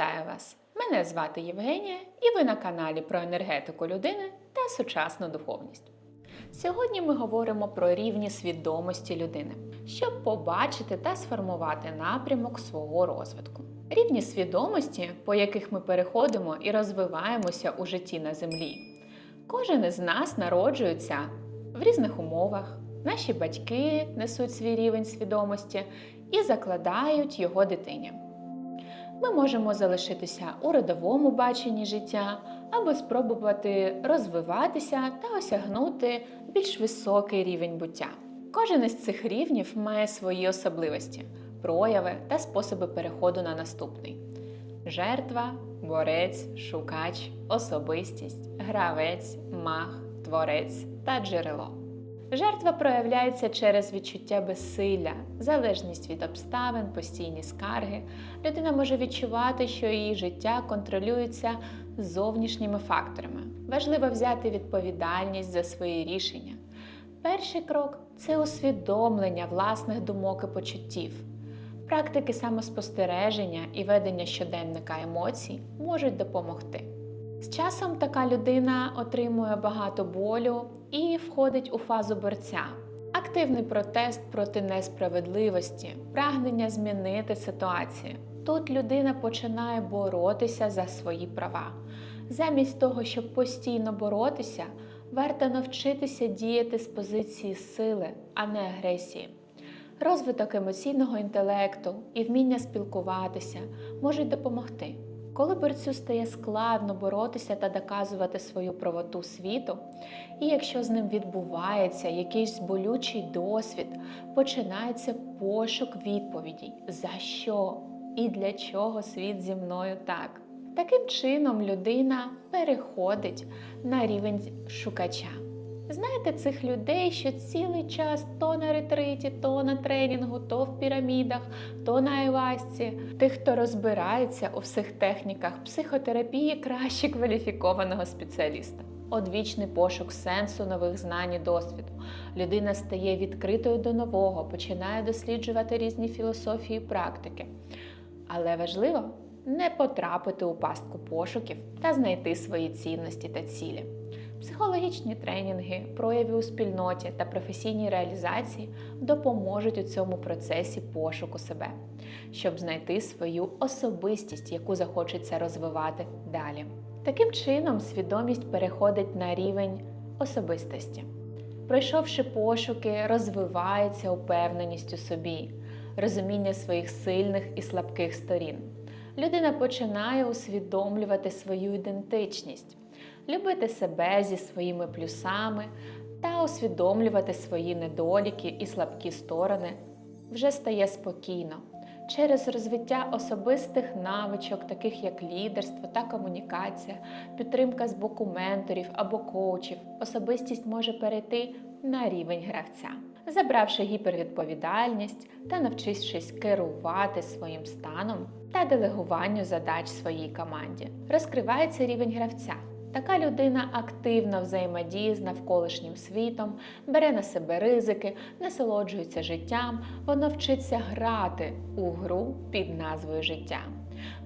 Вітаю вас! Мене звати Євгенія, і ви на каналі про енергетику людини та сучасну духовність. Сьогодні ми говоримо про рівні свідомості людини, щоб побачити та сформувати напрямок свого розвитку. Рівні свідомості, по яких ми переходимо і розвиваємося у житті на землі. Кожен із нас народжується в різних умовах. Наші батьки несуть свій рівень свідомості і закладають його дитині. Ми можемо залишитися у родовому баченні життя або спробувати розвиватися та осягнути більш високий рівень буття. Кожен із цих рівнів має свої особливості, прояви та способи переходу на наступний: жертва, борець, шукач, особистість, гравець, маг, творець та джерело. Жертва проявляється через відчуття безсилля, залежність від обставин, постійні скарги. Людина може відчувати, що її життя контролюється зовнішніми факторами. Важливо взяти відповідальність за свої рішення. Перший крок це усвідомлення власних думок і почуттів. Практики самоспостереження і ведення щоденника емоцій можуть допомогти. З часом така людина отримує багато болю і входить у фазу борця. Активний протест проти несправедливості, прагнення змінити ситуацію. Тут людина починає боротися за свої права. Замість того, щоб постійно боротися, варто навчитися діяти з позиції сили, а не агресії. Розвиток емоційного інтелекту і вміння спілкуватися можуть допомогти. Коли борцю стає складно боротися та доказувати свою правоту світу, і якщо з ним відбувається якийсь болючий досвід, починається пошук відповідей, за що і для чого світ зі мною так. Таким чином людина переходить на рівень шукача. Знаєте цих людей, що цілий час то на ретриті, то на тренінгу, то в пірамідах, то на айвасці. Тих, хто розбирається у всіх техніках психотерапії, краще кваліфікованого спеціаліста. Одвічний пошук сенсу нових знань і досвіду. Людина стає відкритою до нового, починає досліджувати різні філософії і практики. Але важливо не потрапити у пастку пошуків та знайти свої цінності та цілі. Психологічні тренінги, прояви у спільноті та професійні реалізації допоможуть у цьому процесі пошуку себе, щоб знайти свою особистість, яку захочеться розвивати далі. Таким чином, свідомість переходить на рівень особистості. Пройшовши пошуки, розвивається упевненість у собі, розуміння своїх сильних і слабких сторін. Людина починає усвідомлювати свою ідентичність любити себе зі своїми плюсами та усвідомлювати свої недоліки і слабкі сторони вже стає спокійно. Через розвиття особистих навичок, таких як лідерство та комунікація, підтримка з боку менторів або коучів, особистість може перейти на рівень гравця, забравши гіпервідповідальність та навчившись керувати своїм станом та делегуванню задач своїй команді. Розкривається рівень гравця. Така людина активно взаємодіє з навколишнім світом, бере на себе ризики, насолоджується життям, вона вчиться грати у гру під назвою життя.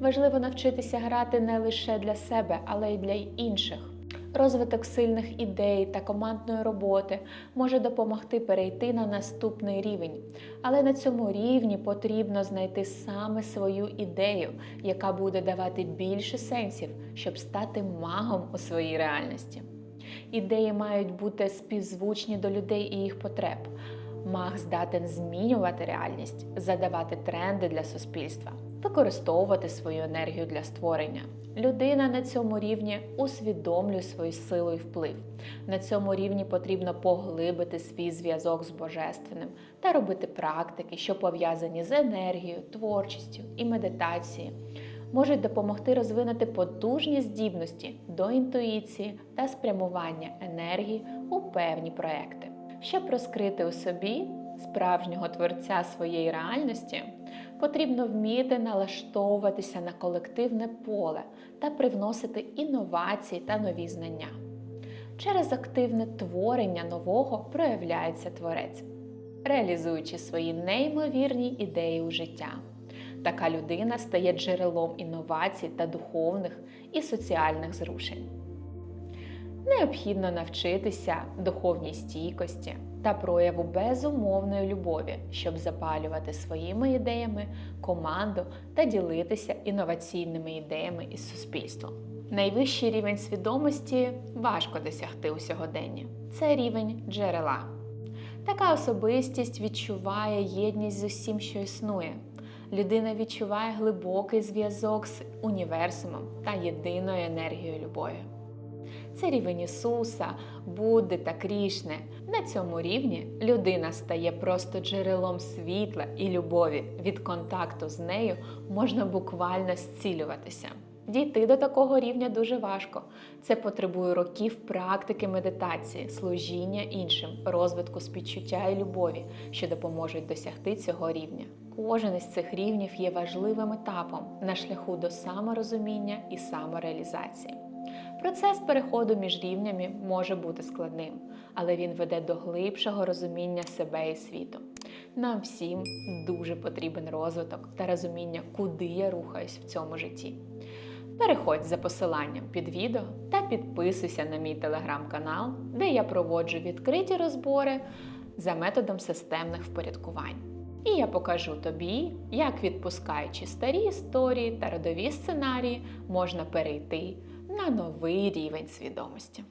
Важливо навчитися грати не лише для себе, але й для інших. Розвиток сильних ідей та командної роботи може допомогти перейти на наступний рівень, але на цьому рівні потрібно знайти саме свою ідею, яка буде давати більше сенсів, щоб стати магом у своїй реальності. Ідеї мають бути співзвучні до людей і їх потреб. Маг здатен змінювати реальність, задавати тренди для суспільства, використовувати свою енергію для створення. Людина на цьому рівні усвідомлює свою силу і вплив. На цьому рівні потрібно поглибити свій зв'язок з божественним та робити практики, що пов'язані з енергією, творчістю і медитацією. Можуть допомогти розвинути потужні здібності до інтуїції та спрямування енергії у певні проекти. Щоб розкрити у собі справжнього творця своєї реальності, потрібно вміти налаштовуватися на колективне поле та привносити інновації та нові знання. Через активне творення нового проявляється творець, реалізуючи свої неймовірні ідеї у життя. Така людина стає джерелом інновацій та духовних і соціальних зрушень. Необхідно навчитися духовній стійкості та прояву безумовної любові, щоб запалювати своїми ідеями команду та ділитися інноваційними ідеями із суспільством. Найвищий рівень свідомості важко досягти у сьогоденні. Це рівень джерела. Така особистість відчуває єдність з усім, що існує. Людина відчуває глибокий зв'язок з універсумом та єдиною енергією любові. Це рівень Ісуса, Будди та Крішни. На цьому рівні людина стає просто джерелом світла і любові. Від контакту з нею можна буквально зцілюватися. Дійти до такого рівня дуже важко. Це потребує років практики медитації, служіння іншим, розвитку співчуття і любові, що допоможуть досягти цього рівня. Кожен із цих рівнів є важливим етапом на шляху до саморозуміння і самореалізації. Процес переходу між рівнями може бути складним, але він веде до глибшого розуміння себе і світу. Нам всім дуже потрібен розвиток та розуміння, куди я рухаюсь в цьому житті. Переходь за посиланням під відео та підписуйся на мій телеграм-канал, де я проводжу відкриті розбори за методом системних впорядкувань. І я покажу тобі, як відпускаючи старі історії та родові сценарії, можна перейти на новий рівень свідомості.